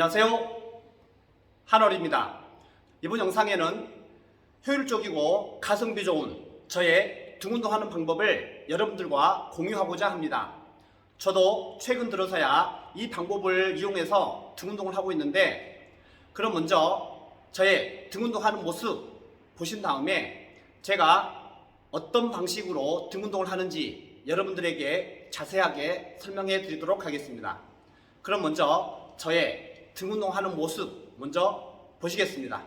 안녕하세요. 한월입니다. 이번 영상에는 효율적이고 가성비 좋은 저의 등 운동하는 방법을 여러분들과 공유하고자 합니다. 저도 최근 들어서야 이 방법을 이용해서 등 운동을 하고 있는데 그럼 먼저 저의 등 운동하는 모습 보신 다음에 제가 어떤 방식으로 등 운동을 하는지 여러분들에게 자세하게 설명해 드리도록 하겠습니다. 그럼 먼저 저의 등 운동하는 모습 먼저 보시겠습니다.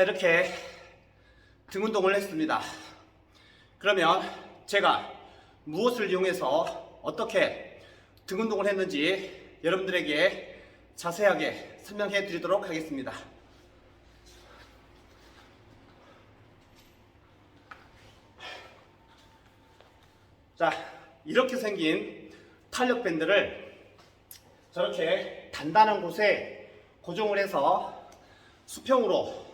자 이렇게 등 운동을 했습니다. 그러면 제가 무엇을 이용해서 어떻게 등 운동을 했는지 여러분들에게 자세하게 설명해 드리도록 하겠습니다. 자 이렇게 생긴 탄력 밴드를 저렇게 단단한 곳에 고정을 해서 수평으로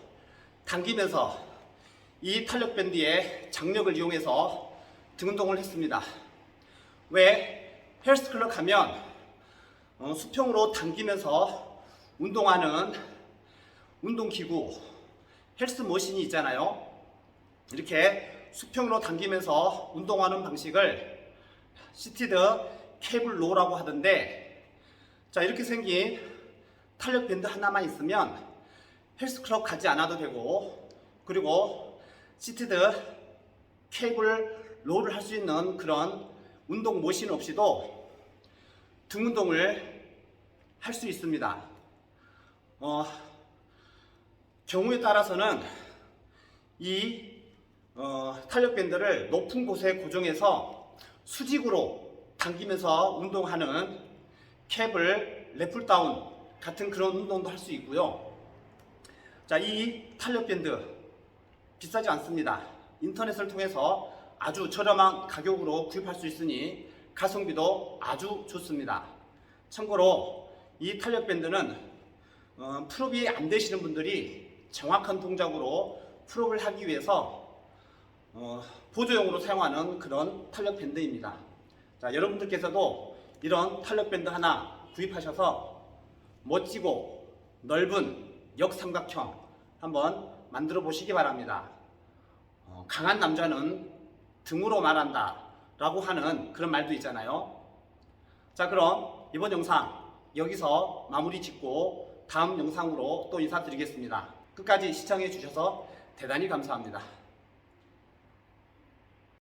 당기면서 이 탄력 밴드의 장력을 이용해서 등 운동을 했습니다. 왜 헬스클럽 가면 어, 수평으로 당기면서 운동하는 운동기구 헬스 머신이 있잖아요. 이렇게 수평으로 당기면서 운동하는 방식을 시티드 케이블 로라고 하던데 자 이렇게 생긴 탄력 밴드 하나만 있으면 헬스클럽 가지 않아도 되고 그리고 시티드 케이블 롤을 할 수 있는 그런 운동 머신 없이도 등 운동을 할 수 있습니다. 어, 경우에 따라서는 이 어, 탄력 밴드를 높은 곳에 고정해서 수직으로 당기면서 운동하는 캡을 레플다운 같은 그런 운동도 할 수 있고요. 자, 이 탄력 밴드 비싸지 않습니다. 인터넷을 통해서 아주 저렴한 가격으로 구입할 수 있으니 가성비도 아주 좋습니다. 참고로 이 탄력 밴드는 어, 풀업이 안 되시는 분들이 정확한 동작으로 풀업을 하기 위해서 어, 보조용으로 사용하는 그런 탄력 밴드입니다. 자, 여러분들께서도 이런 탄력 밴드 하나 구입하셔서 멋지고 넓은 역삼각형 한번 만들어 보시기 바랍니다. 어, 강한 남자는 등으로 말한다 라고 하는 그런 말도 있잖아요. 자, 그럼 이번 영상 여기서 마무리 짓고 다음 영상으로 또 인사드리겠습니다. 끝까지 시청해 주셔서 대단히 감사합니다.